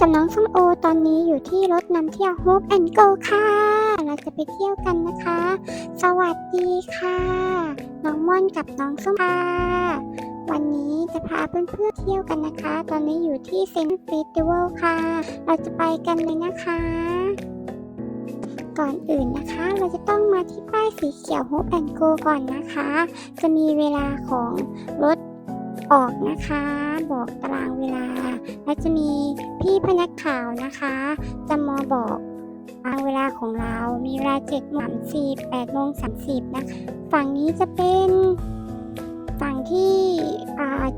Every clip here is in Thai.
กับน้องส้มโอตอนนี้อยู่ที่รถนำเที่ยว Hope and Go ค่ะ เราจะไปเที่ยวกันนะคะ สวัสดีค่ะ น้องม่อนกับน้องส้มค่ะวันนี้จะพาเพื่อนๆเที่ยวกันนะคะ ตอนนี้อยู่ที่เซนต์ฟิสติวัลค่ะ เราจะไปกันเลยนะคะ ก่อนอื่นนะคะ เราจะต้องมาที่ป้ายสีเขียว Hope and Go ก่อนนะคะ จะมีเวลาของรถ ออกนะคะ บอกตารางเวลา และจะมีพี่พนักข่าวนะคะ จะมาบอกตารางเวลาของเรา มีเวลา7โมง30 8โมง30 นะคะ ฝั่งนี้จะเป็นฝั่งที่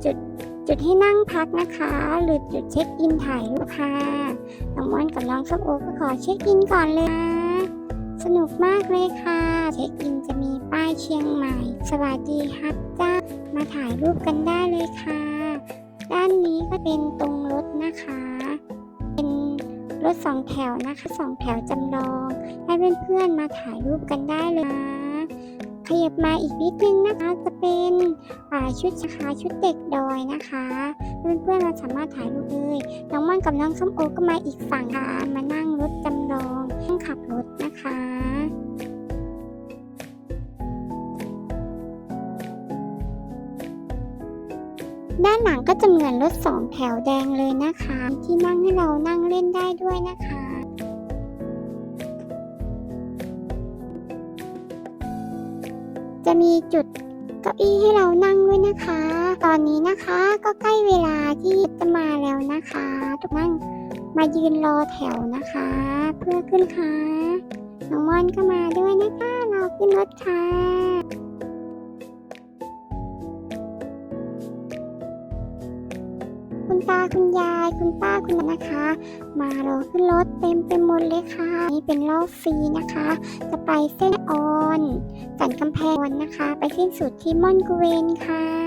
จุดจุดให้นั่งพักนะคะ หรือจุดเช็คอินถ่ายรูปค่ะน้องม่อนกับน้องส้มโอก็ขอเช็คอินก่อนเลย สนุกมากเลยค่ะ เช็คอินจะมีป้ายเชียงใหม่ สวัสดีครับจ้ามาถ่ายรูปกันได้เลยค่ะ ด้านนี้ก็เป็นตรงรถนะคะ เป็นรถสองแถวนะคะสองแถวจำลอง ให้เพื่อนๆมาถ่ายรูปกันได้เลยนะขยับมาอีกนิดนึงนะคะจะเป็นชุดชาชุดเด็กดอยนะคะเพื่อนๆเราสามารถถ่ายรูปเลยน้องม่อนกับน้องส้มโอก็มาอีกฝั่งค่ะมานั่งรถจำลองนั่งขับ รถนะคะด้านหลังก็จะเหมือนรถสองแถวแดงเลยนะคะ ที่นั่งให้เรานั่งเล่นได้ด้วยนะคะ จะมีจุดเก้าอี้ให้เรานั่งด้วยนะคะ ตอนนี้นะคะก็ใกล้เวลาที่จะมาแล้วนะคะ ทุกนั่ง มายืนรอแถวนะคะ เพื่อขึ้นค่ะน้องม่อนก็มาด้วยนะคะเราขึ้นรถค่ะคุณตาคุณยายคุณป้าคุณน้านะคะ มารอขึ้นรถเต็มไปหมดเลยค่ะ นี่เป็นรอบฟรีนะคะ จะไปเส้นออน สันกำแพงนะคะ ไปสิ้นสุดที่ม่อนกุเวนค่ะ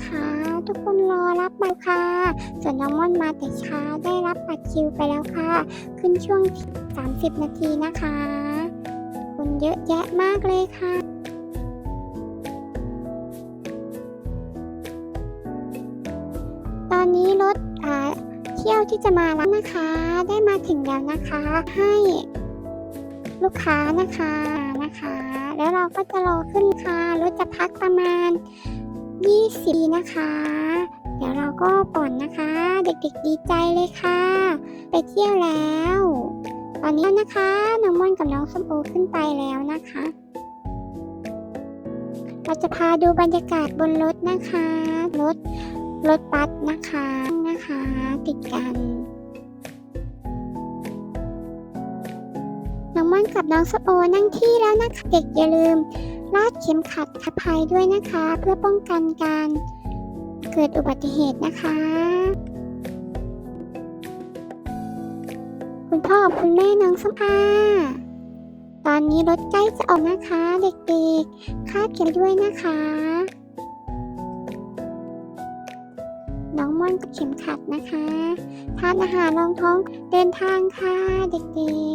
นะคะ ทุกคนรอรับบัตรค่ะ ส่วนน้องม่อนมาแต่เช้าได้รับบัตรคิวไปแล้วค่ะ ขึ้นช่วง 30 นาทีนะคะ คนเยอะแยะมากเลยค่ะตอนนี้รถเที่ยวที่จะมาแล้วนะคะ ได้มาถึงแล้วนะคะ ให้ลูกค้านะคะนะคะ แล้วเราก็จะรอขึ้นค่ะรถจะพักประมาณ 20นะคะ เดี๋ยวเราก็ป่อนนะคะ เด็กๆดีใจเลยค่ะ ไปเที่ยวแล้ว ตอนนี้นะคะน้องม่อนกับน้องส้มโอขึ้นไปแล้วนะคะ เราจะพาดูบรรยากาศบนรถนะคะ รถรถบัสนะคะนะคะ ติดกันน้องม่อนกับน้องสโอนั่งที่แล้วนะคะ เด็กอย่าลืม ลาดเข็มขัดขับภัยด้วยนะคะ เพื่อป้องกันการเกิดอุบัติเหตุนะคะ คุณพ่อคุณแม่น้องสมภาตอนนี้รถใกล้จะออกนะคะ เด็กๆ คาดเข็มด้วยนะคะ น้องม่อนกับเข็มขัดนะคะทานอาหารรองท้องเดินทางค่ะ เด็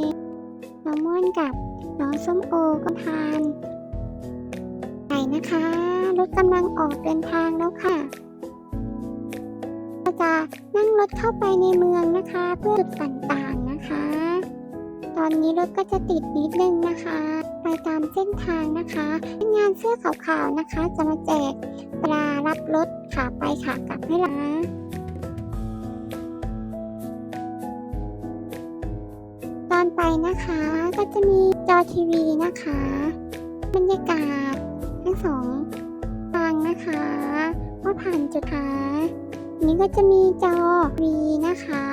กๆ น้องม่อนกับน้องส้มโอก็ทาน นะคะรถกำลังออกเดินทางแล้วค่ะเราจะนั่งรถเข้าไปในเมืองนะคะ เพื่อจุดต่างๆนะคะ ตอนนี้รถก็จะติดนิดนึงนะคะ ไปตามเส้นทางนะคะงานเสื้อขาวๆนะคะ จะมาแจกเวลารับรถขาไปขากลับให้ละตอนไปนะคะก็จะมีจอทีวีนะคะ บรรยากาศ ทั้งสองทางนะคะว่าผ่านจุดค่ะนี้ก็จะมีจอวีนะคะ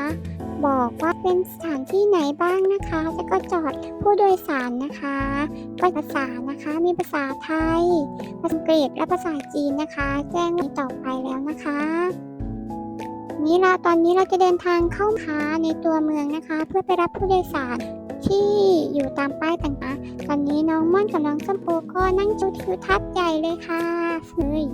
บอกว่าเป็นสถานที่ไหนบ้างนะคะ แล้วก็จอดผู้โดยสารนะคะ ก็ภาษานะคะ มีภาษาไทย ภาษาอังกฤษ และภาษาจีนนะคะ แจ้งไว้ต่อไปแล้วนะคะ นี่เราตอนนี้เราจะเดินทางเข้ามาในตัวเมืองนะคะ เพื่อไปรับผู้โดยสาร ที่อยู่ตามป้ายต่างๆ ตอนนี้น้องม่อนกับน้องส้มโอก็นั่งดูทิวทัศน์ใหญ่เลยค่ะเฮ้ย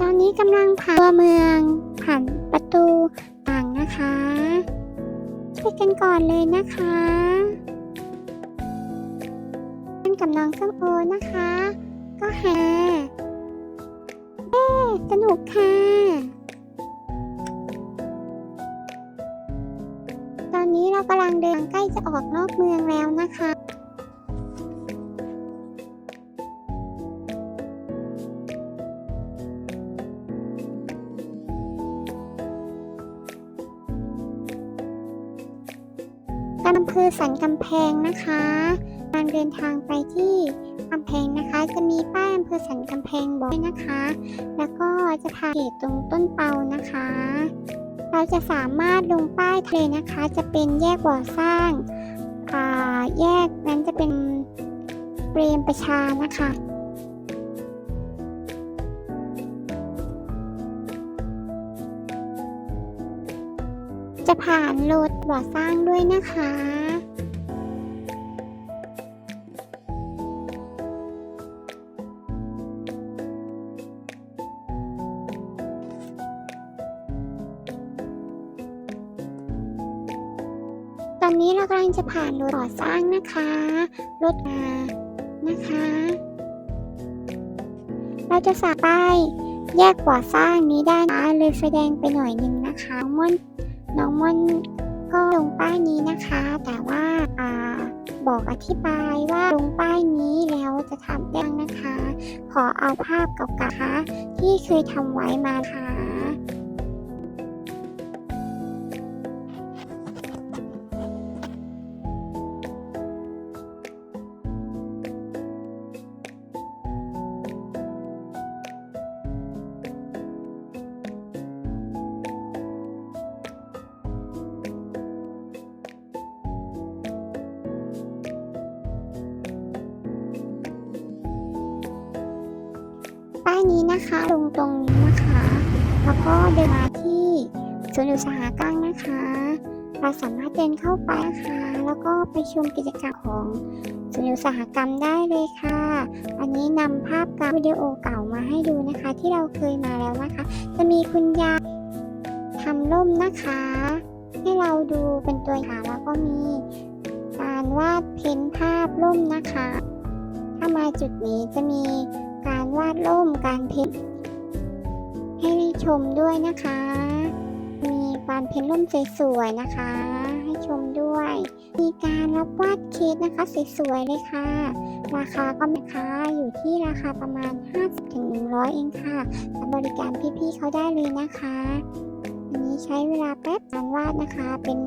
ตอนนี้กำลังผ่านตัวเมือง ผ่านประตูต่างนะคะช่วยกันก่อนเลยนะคะเพื่อนกับน้องส้มโอนะคะ ก็หา สนุกค่ะ ตอนนี้เรากำลังเดินใกล้จะออกนอกเมืองแล้วนะคะอำเภอสันกำแพงนะคะ การเดินทางไปที่กำแพงนะคะ จะมีป้ายอำเภอสันกำแพงบอกนะคะ แล้วก็จะพาเขตตรงต้นเปานะคะ เราจะสามารถลงป้ายทะเลนะคะ จะเป็นแยกบ่อสร้างาแยกนั้นจะเป็นเปรมประชานะคะจะผ่านโลดบ่อสร้างด้วยนะคะ อนนี้เรากำลังจะผ่านรถก่อสร้างนะคะ รถมานะคะ เราจะสามารถแยกก่อสร้างนี้ได้นะเลยแสดงไปหน่อยนึงนะคะน้องม่อนน้องม่อนก็ลงป้ายนี้นะคะ แต่ว่าอ่าบอกอธิบายว่าลงป้ายนี้แล้วจะทำได้นะคะ ขอเอาภาพเก่าๆที่เคยทำไว้มาค่ะ นี้นะคะลงตรงนี้นะคะ แล้วก็เดินมาที่สวนอุตสาหกรรมนะคะ เราสามารถเดินเข้าไปนะคะแล้วก็ไปชมกิจกรรมของสวนอุตสาหกรรมได้เลยค่ะ อันนี้นำภาพการวิดีโอเก่ามาให้ดูนะคะ ที่เราเคยมาแล้วนะคะ จะมีคุณยายทำร่มนะคะ ให้เราดูเป็นตัวอย่างแล้วก็มีการวาดเพ้นภาพร่มนะคะ ถ้ามาจุดนี้จะมี ดร่มการเพ้นท์ให้ชมด้วยนะคะ มีการเพ้นท์ร่มสวยๆนะคะ ให้ชมด้วย มีการรับวาดเค้กนะคะสวยๆเลยค่ะ ราคาก็นะคะอยู่ที่ราคาประมาณ 50-100 เองค่ะบริการพี่ๆเขาได้เลยนะคะอันนี้ใช้เวลาแป๊บการวาดนะคะ เป็น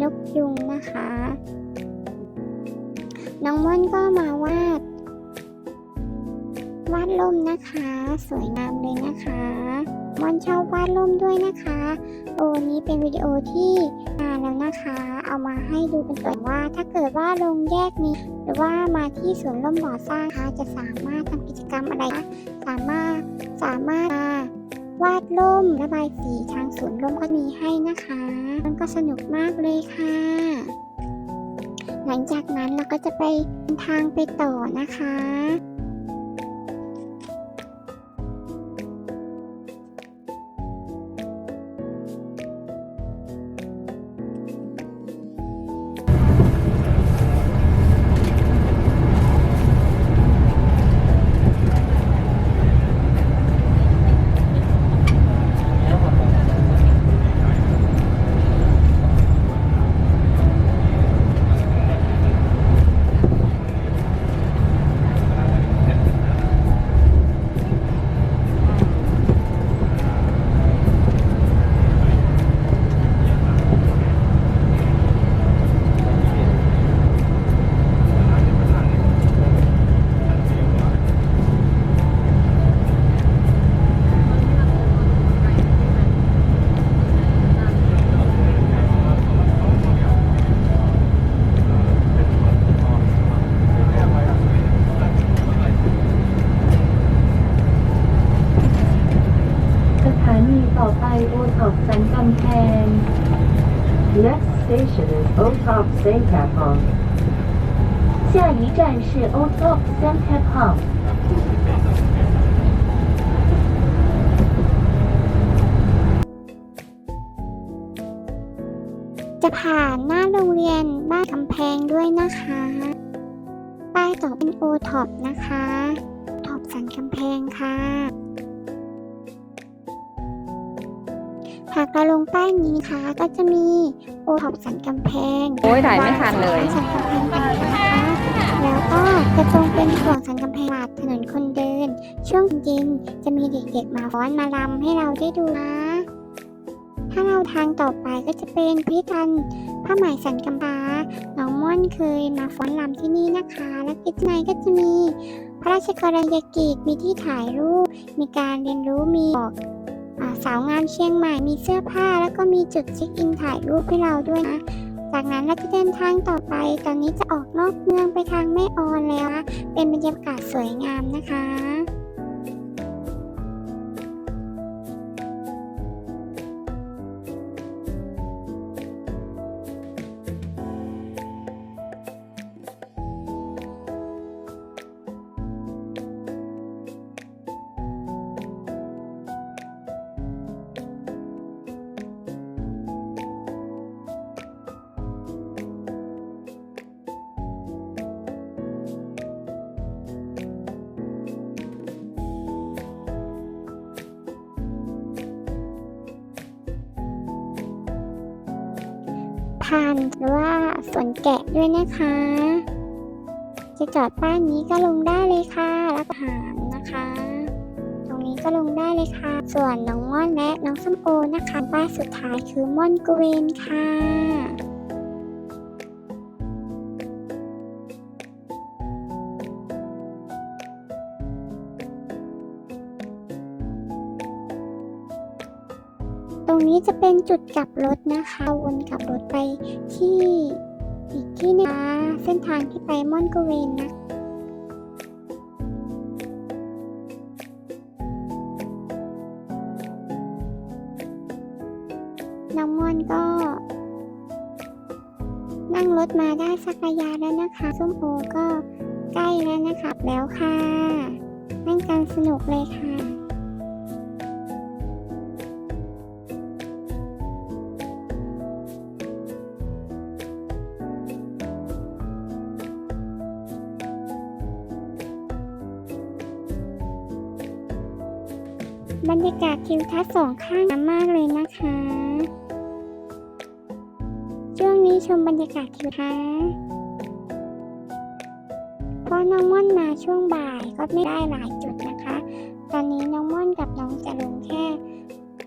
นกยุงนะคะ น้องม่อนก็มาวาด วาดร่มนะคะ สวยงามเลยนะคะม่อนชอบวาดร่มด้วยนะคะโอ้นี้เป็นวิดีโอที่นานแล้วนะคะ เอามาให้ดูเป็นตัวอย่างว่า ถ้าเกิดว่าลงแยกนี้ หรือว่ามาที่สวนร่มบ่อสร้างคะจะสามารถทำกิจกรรมอะไรนะสามารถสามารถาวาดร่มระบายสีทางสวนร่มก็มีให้นะคะ มันก็สนุกมากเลยค่ะ หลังจากนั้นเราก็จะไปทางไปต่อนะคะ Next station is OTOP Sankapong 下一站是 OTOP Sankapong จะผ่านหน้าโรงเรียนบ้านกำแพงด้วยนะคะ ป้ายต่อเป็นโอท็อปนะคะท็อปสัน งค่ะ หากเราลงป้ายนี้นะคะก็จะมีโอท็อปสันกำแพงโอ้ยถ่ายไม่ทันเลย สันกำแพงกันนะคะแล้วก็จะตรงเป็นห่วงสันกำแพงหลาดถนนคนเดิน ช่วงเย็นจะมีเด็กๆมาฟ้อนมารำให้เราได้ดูนะ ถ้าเราทางต่อไปก็จะเป็นพิพิธภัณฑ์ผ้าไหมสันกำพร้าน้องม่อนเคยมาฟ้อนรำที่นี่นะคะ และกิจในก็จะมีพระราชกรณียกิจมีที่ถ่ายรูป มีการเรียนรู้มีบอกอา สาวงามเชียงใหม่มีเสื้อผ้าแล้วก็มีจุดเช็คอินถ่ายรูปให้เราด้วยนะ จากนั้นเราจะเดินทางต่อไป ตอนนี้จะออกนอกเมืองไปทางแม่ออนแล้วนะเป็นบรรยากาศสวยงามนะคะ ผ่านหรือว่าสวนแกะด้วยนะคะ จะจอดป้ายนี้ก็ลงได้เลยค่ะแล้วก็หามนะคะ ตรงนี้ก็ลงได้เลยค่ะ ส่วนน้องม่อนและน้องส้มโอนะคะป้ายสุดท้ายคือม่อนกเวนค่ะ จะเป็นจุดกลับรถนะคะวนกลับรถไปที่อีกที่หนึงนะคะเส้นทางที่ไปม่อนกเวนนะน้องม่อนก็ นั่งรถมาได้สักระยะแล้วนะคะส้มโอก็ใกล้แล้วนะคะแล้วค่ะนั่งกันสนุกเลยค่ะ บรรยากาศทิวทัศน์สองข้างมมากเลยนะคะ ช่วงนี้ชมบรรยากาศทิวทัศน์เพราะน้องม่อนมาช่วงบ่ายก็ไม่ได้หลายจุดนะคะ ตอนนี้น้องม่อนกับน้องจะลงแค่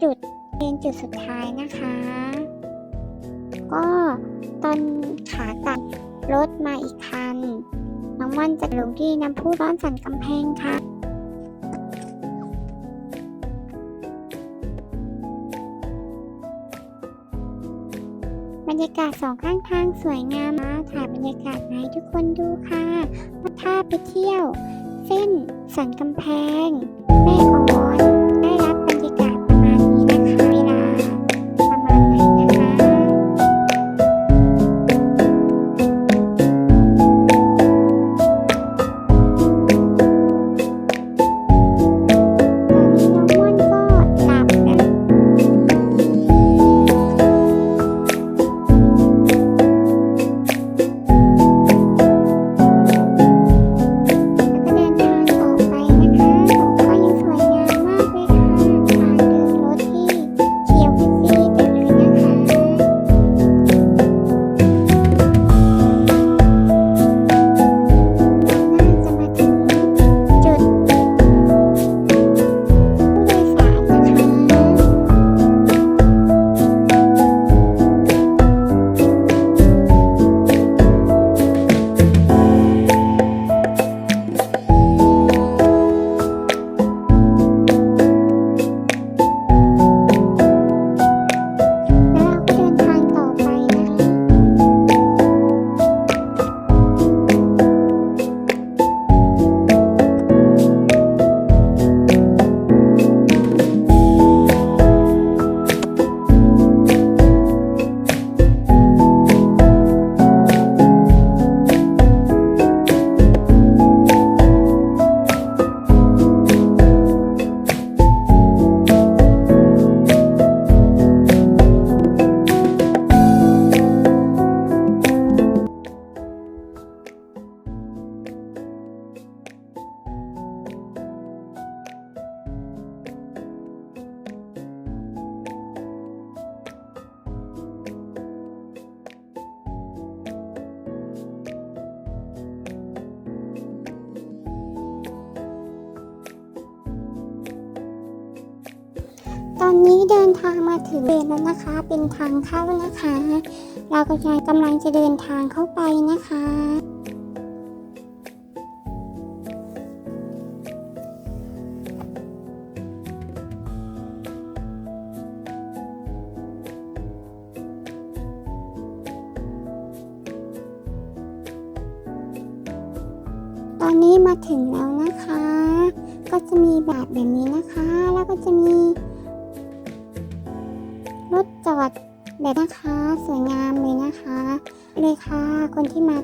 จุดเป็นจุดสุดท้ายนะคะ ก็ตอนขากลับรถมาอีกคัน น้องม่อนจะลงที่น้ำพุร้อนสันกำแพงค่ะ รรยากาศสองข้างทางสวยงามมากถ่ายบรรยากาศมาให้ทุกคนดูค่ะว่าถ้าไปเที่ยว เส้นสันกำแพงแม่ อนนี้เดินทางมาถึงเบนแล้วนะคะ เป็นทางเข้านะคะ เรากำลังกำลังจะเดินทางเข้าไปนะคะ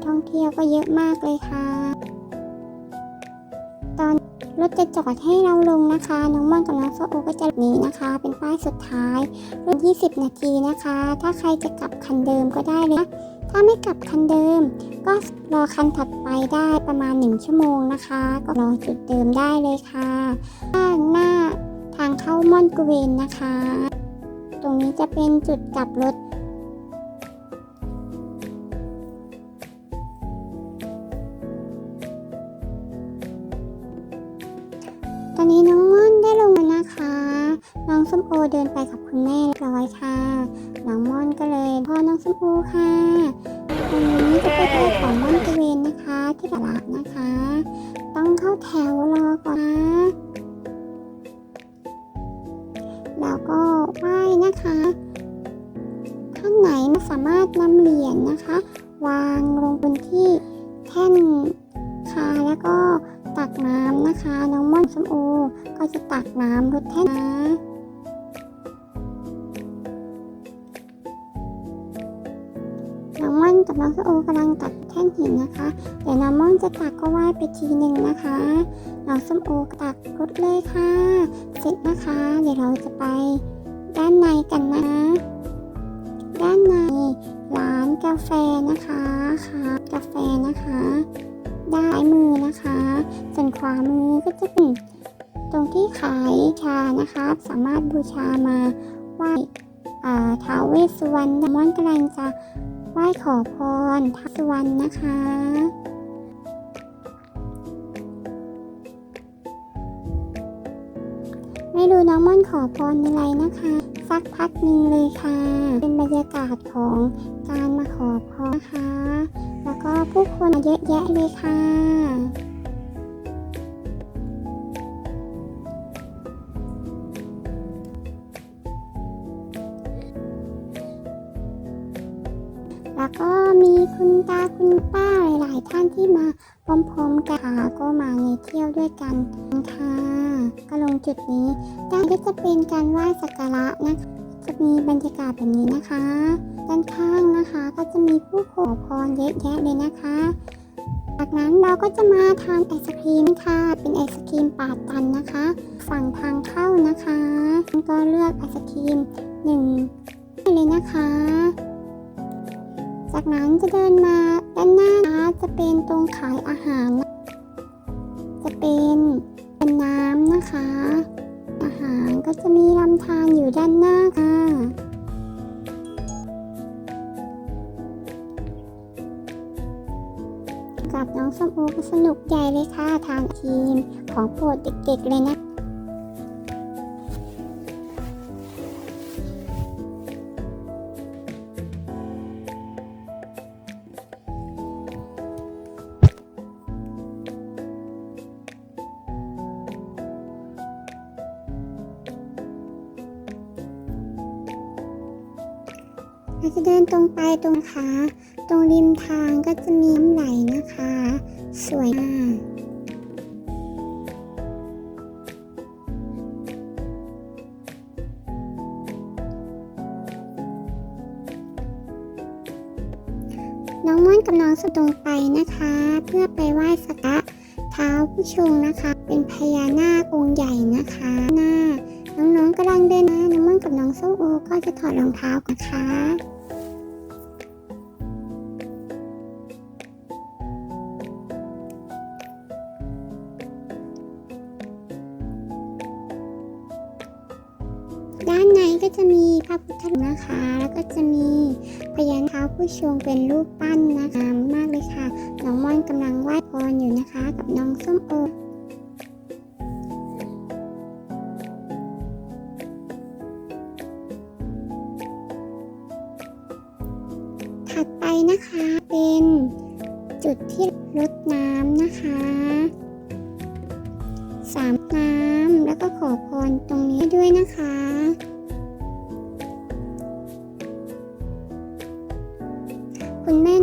ท่องเที่ยวก็เยอะมากเลยค่ะ ตอนรถจะจอดให้เราลงนะคะ น้องม่อนกับน้องโซโอก็จะหนีนะคะ เป็นป้ายสุดท้ายรถ20 นาทีนะคะ ถ้าใครจะกลับคันเดิมก็ได้เลยนะถ้าไม่กลับคันเดิม ก็รอคันถัดไปได้ประมาณ 1 ชั่วโมงนะคะ ก็รอจุดเดิมได้เลยค่ะด้านหน้าทางเข้าม่อนกุเวนนะคะ ตรงนี้จะเป็นจุดกลับรถ เดินไปกับคุณแม่เรียบร้อยค่ะ น้องม่อนก็เลยพ่อน้องส้มโอค่ะตรงนี้จะเป็นที่ของม่อนตะเวนนะคะ ที่ตลาดนะคะ ต้องเข้าแถวรอก่อนนะแล้วก็ไหว้นะคะท่านไหนไม่สามารถนำเหรียญนะคะ วางลงบนที่แท่นค่ะแล้วก็ตักน้ำนะคะ น้องม่อนสมโอก็จะตักน้ำรดแท่นนะ น้องส้มโอกำลังตักแท่นหินนะคะ เดี๋ยวน้องม่อนจะตักก็ไหว้ไปทีหนึ่งนะคะ น้องส้มโอตักรดเลยค่ะ เสร็จนะคะ เดี๋ยวเราจะไปด้านในกันนะ ด้านในร้านกาแฟนะคะค่ะ กาแฟนะคะ ด้านมือนะคะ ส่วนขวามือก็จะเป็นตรงที่ขายชานะคะ สามารถบูชามาไหว้ท้าวเวสสุวรรณมันกำลังจะ ไหว้ขอพรท้าวเวสสุวรรณนะคะ ไม่รู้น้องม่อนขอพรอะไรนะคะ สักพักหนึ่งเลยค่ะ เป็นบรรยากาศของการมาขอพรนะคะ แล้วก็ผู้คนเยอะแยะเลยค่ะ คุณตาคุณป้าหลาย ๆ ท่านที่มาพร้อม ๆ กันค่ะก็มาในเที่ยวด้วยกันค่ะก็ลงจุดนี้ด้านก็จะเป็นการไหว้สักการะนะคะจะมีบรรยากาศแบบนี้นะคะ ด้านข้างนะคะก็จะมีผู้ขอพรเยอะแยะเลยนะคะ จากนั้นเราก็จะมาทานไอศครีมค่ะ เป็นไอศครีมปาดตันนะคะ ฝั่งทางเข้านะคะก็เลือกไอศครีมหนึ่งเลยนะคะ จากนั้นจะเดินมาด้านหน้านะจะเป็นตรงขายอาหาร จะเป็นเป็นน้ำนะคะ อาหารก็จะมีลำธารอยู่ด้านหน้าค่ะกับน้องส้มโอก็สนุกใหญ่เลยค่ะทานทีมของโปรดเด็กๆเลยนะ ผู้ชงนะคะ เป็นพญานาคองค์ใหญ่นะคะ หน้า น้องๆกำลังเดินนะ น้องม่อนกับน้องส้มโอก็จะถอดรองเท้ากันนะคะด้านในก็จะมีพระพุทธรูปนะคะ แล้วก็จะมีพญานาคเท้าผู้ชงเป็นรูปปั้นนะ องม่อนกำลังไหว้พรอยู่นะคะ กับน้องส้มโอ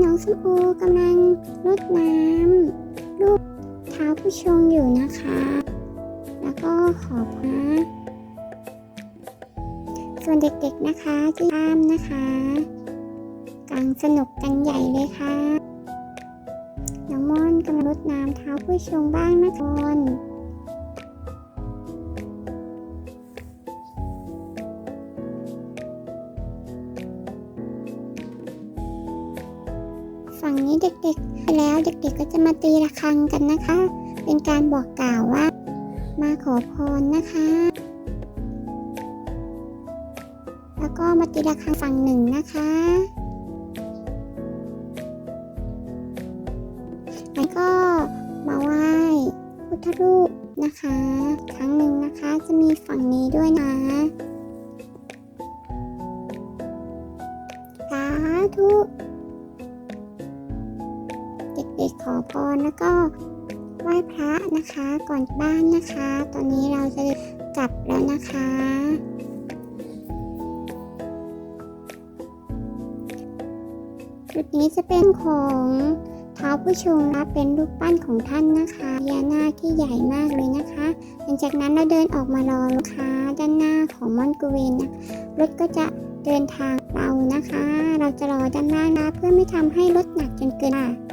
น้องส้มโอกำลังรดน้ำลูกเท้าผู้ชงอยู่นะคะ แล้วก็ขอพระส่วนเด็กๆนะคะที่ตามนะคะกำลังสนุกกันใหญ่เลยค่ะ น้องม่อนกำลังรดน้ำเท้าผู้ชงบ้างนะคอ ด็กๆ ไปแล้วเด็กๆก็จะมาตีระฆังกันนะคะ เป็นการบอกกล่าวว่า มาขอพรนะคะ แล้วก็มาตีระฆังฝั่งหนึ่งนะคะแล้วก็มาไหว้พุทธรูปนะคะ ครั้งหนึ่งนะคะจะมีฝั่งนี้ด้วยนะสาธุ ด็กๆขอพรแล้วก็ไหว้พระนะคะก่อนบ้านนะคะ ตอนนี้เราจะกลับแล้วนะคะชุดนี้จะเป็นของเท้าผู้ชงและเป็นรูปปั้นของท่านนะคะพญานาคที่ใหญ่มากเลยนะคะ หลังจากนั้นเราเดินออกมารอลูกค้าด้านหน้าของมอนกูเวนนะรถก็จะเดินทางเรานะคะ เราจะรอด้านล่านะเพื่อไม่ทำให้รถหนักจนเกินค่ะ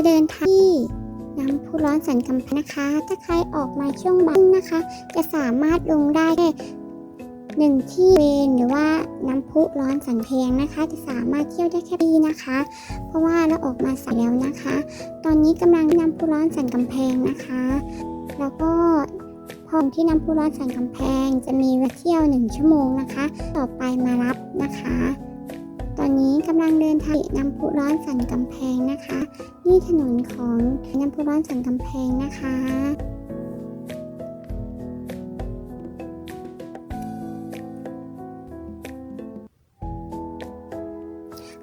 จะเดินทางที่น้ำพุร้อนสันกำแพงนะคะ ถ้าใครออกมาช่วงบ่ายนะคะ จะสามารถลงได้หนึ่งที่เวนหรือว่าน้ำพุร้อนสันเพงนะคะ จะสามารถเที่ยวได้แค่ปีนะคะ เพราะว่าเราออกมาสายแล้วนะคะ ตอนนี้กำลังน้ำพุร้อนสันกำแพงนะคะ แล้วก็พอที่น้ำพุร้อนสันกำแพงจะมีเวลาเที่ยวหนึ่งชั่วโมงนะคะ ต่อไปมารับนะคะ ตอนนี้กำลังเดินทางน้ำพุร้อนสันกำแพงนะคะ นี่ถนนของน้ำพุร้อนสันกำแพงนะคะ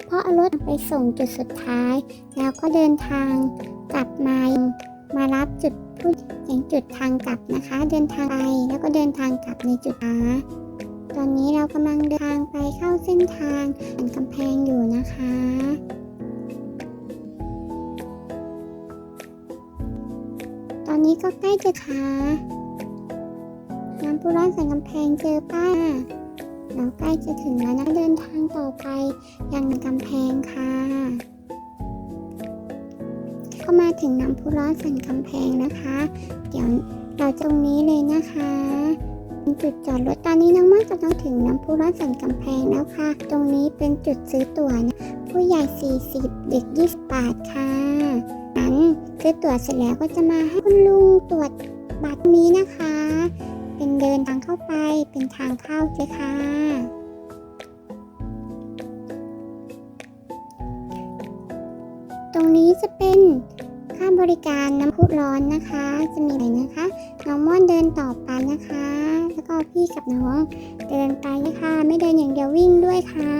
เพราะเอารถไปส่งจุดสุดท้าย แล้วก็เดินทางกลับมามารับจุดผู้ยังจุดทางกลับนะคะ เดินทางไปแล้วก็เดินทางกลับในจุดนะ ตอนนี้เรากำลังเดินทางไปเข้าเส้นทางสันกำแพงอยู่นะคะตอนนี้ก็ใกล้จะค่ะน้ำพุร้อนสันกำแพงเจอป้า เราใกล้จะถึงแล้วนะเดินทางต่อไปยังกำแพงค่ะก็มาถึงน้ำพุร้อนสันกำแพงนะคะ เดี๋ยวเราตรงนี้เลยนะคะ จุดจอดรถตอนนี้น้องม่อนกำลังถึงน้ำพุร้อนสันกำแพงแล้วค่ะ ตรงนี้เป็นจุดซื้อตั๋วนะผู้ใหญ่ 40 เด็ก 20 บาทค่ะนั้นซื้อตั๋วเสร็จแล้วก็จะมาให้คุณลุงตรวจบัตรนี้นะคะ เป็นเดินทางเข้าไปเป็นทางเข้าเลยค่ะตรงนี้จะเป็นค่าบริการน้ำพุร้อนนะคะ จะมีอะไรนะคะ น้องม่อนเดินต่อไปนะคะ แล้วก็พี่กับน้องเดินไปเลยค่ะ ไม่เดินอย่างเดียววิ่งด้วยค่ะ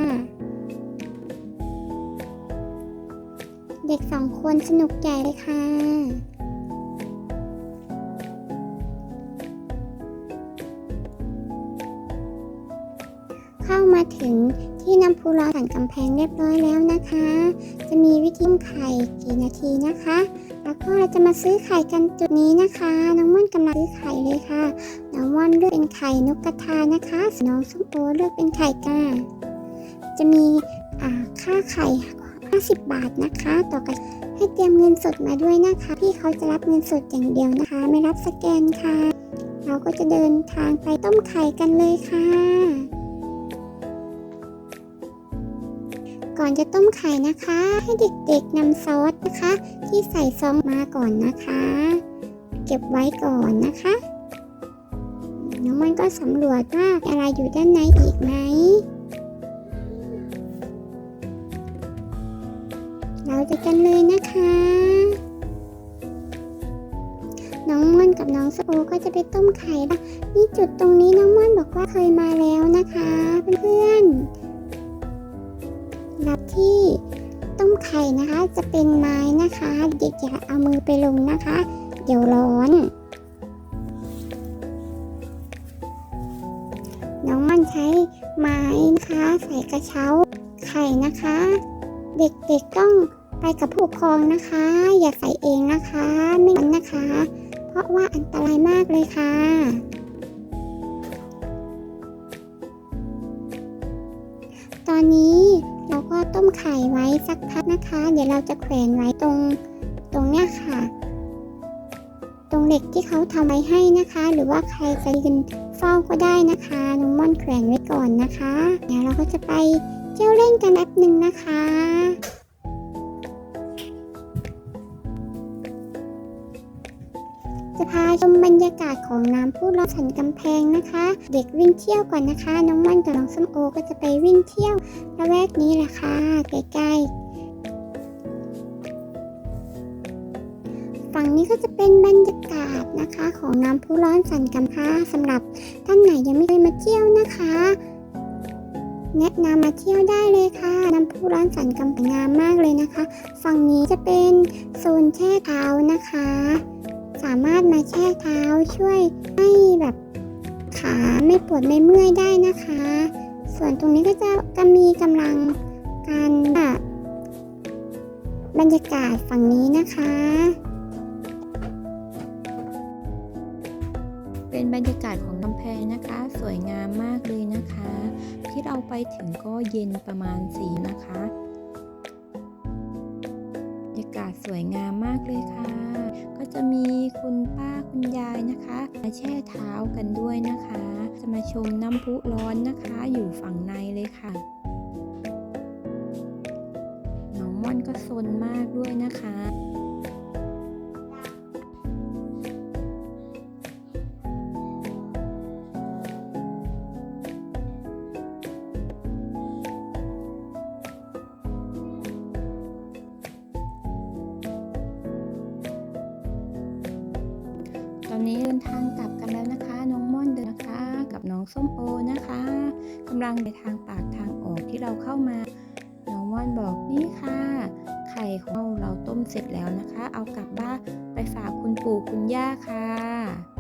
เด็กสองคนสนุกใหญ่เลยค่ะเข้ามาถึงที่น้ำพุร้อนสันกำแพงเรียบร้อยแล้วนะคะ จะมีวิธีไข่กี่นาทีนะคะ แล้วก็เราจะมาซื้อไข่กันจุดนี้นะคะ น้องม่อนกำลังซื้อไข่เลยค่ะ น้องม่อนเลือกเป็นไข่นกกระทานะคะน้องส้มโอเลือกเป็นไข่กาจะมีค่าไข่ 50 บาทนะคะ ต่อกระให้เตรียมเงินสดมาด้วยนะคะ พี่เขาจะรับเงินสดอย่างเดียวนะคะ ไม่รับสแกนค่ะ เราก็จะเดินทางไปต้มไข่กันเลยค่ะ ก่อนจะต้มไข่นะคะ ให้เด็กๆนำซอสนะคะ ที่ใส่ซองมาก่อนนะคะ เก็บไว้ก่อนนะคะ น้องมันก็สำรวจว่าอะไรอยู่ด้านในอีกไหม เราจะกันเลยนะคะ น้องม่อนกับน้องสโอก็จะไปต้มไข่ละนี่จุดตรงนี้น้องม่อนบอกว่าเคยมาแล้วนะคะ เพื่อนๆรับที่ต้มไข่นะคะจะเป็นไม้นะคะ เด็กอย่าเอามือไปลงนะคะ เดี๋ยวร้อน ใช้ไม้นะคะใส่กระเช้าไข่นะคะ เด็กๆต้องไปกับผู้ปกครองนะคะ อย่าใส่เองนะคะ ไม่งั้นนะคะ เพราะว่าอันตรายมากเลยค่ะตอนนี้เราก็ต้มไข่ไว้สักพักนะคะ เดี๋ยวเราจะแขวนไว้ตรงตรงเนี้ยค่ะ เหล็กที่เขาทำไว้ให้นะคะ หรือว่าใครจะยืนเฝ้าก็ได้นะคะน้องม่อนแขวนไว้ก่อนนะคะ เดี๋ยวเราก็จะไปเที่ยวเล่นกันแป๊บหนึ่งนะคะจะพาชมบรรยากาศของน้ำพุร้อนสันกำแพงนะคะ เด็กวิ่งเที่ยวก่อนนะคะ น้องม่อนกับน้องส้มโอก็จะไปวิ่งเที่ยวละแวกนี้แหละค่ะใกล้ๆ นี้ก็จะเป็นบรรยากาศนะคะ ของน้ำพุร้อนสันกำพ้าสำหรับท่านไหนยังไม่เคยมาเที่ยวนะคะ แนะนำมาเที่ยวได้เลยค่ะ น้ำพุร้อนสันกำพงงามมากเลยนะคะ ฝั่งนี้จะเป็นโซนแช่เท้านะคะ สามารถมาแช่เท้าช่วยให้แบบขาไม่ปวดไม่เมื่อยได้นะคะ ส่วนตรงนี้ก็จะจะมีกำลังการบรรยากาศฝั่งนี้นะคะ เป็นบรรยากาศของกำแพงนะคะ สวยงามมากเลยนะคะ ที่เราไปถึงก็เย็นประมาณสีนะคะบรรยากาศสวยงามมากเลยค่ะ ก็จะมีคุณป้าคุณยายนะคะ มาแช่เท้ากันด้วยนะคะ จะมาชมน้ำพุร้อนนะคะอยู่ฝั่งในเลยค่ะน้องม่อนก็ซนมากด้วยนะคะ มา น้องว่อนบอกนี่ค่ะ ไข่ของเราต้มเสร็จแล้วนะคะ เอากลับบ้านไปฝากคุณปู่คุณย่าค่ะ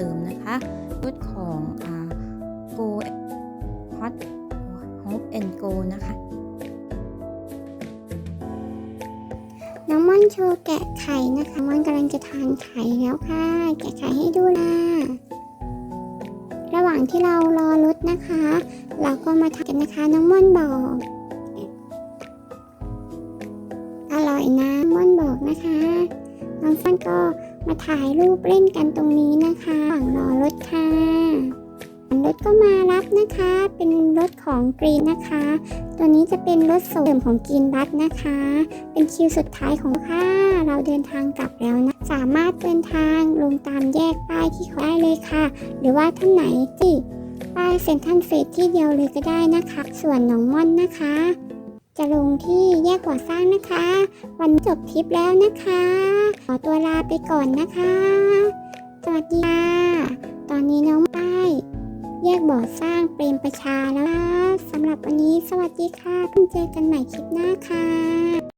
ริมนะคะรถของอ่า Go Hot Hope and Go นะคะน้องม่อนโชว์แกะไข่นะคะม่อนกำลังจะทานไข่แล้วค่ะ แกะไข่ให้ดูนะระหว่างที่เรารอรถนะคะ เราก็มาทานกันนะคะน้องม่อนบอก อร่อยนะม่อนบอกนะคะน้องฟันก็ มาถ่ายรูปเล่นกันตรงนี้นะคะระหว่งรอรถค่ะรถก็มารับนะคะ เป็นรถของกรีนนะคะ ตัวนี้จะเป็นรถเสริมของกรีนบัสนะคะ เป็นคิวสุดท้ายของค่ะ เราเดินทางกลับแล้วนะ สามารถเดินทางลงตามแยกป้ายที่เขาได้เลยค่ะ หรือว่าท่านไหนที่ป้ายเซ็นทรัลเฟสที่เดียวเลยก็ได้นะคะ ส่วนหนองม่อนนะคะ จะลงที่แยกก่อสร้างนะคะ วันจบทริปแล้วนะคะ ขอตัวลาไปก่อนนะคะ สวัสดีค่ะ ตอนนี้น้องป้ายแยกบ่อสร้างเปรมประชาแล้วสำหรับวันนี้สวัสดีค่ะเพิ่งเจอกันใหม่คลิปหน้าค่ะ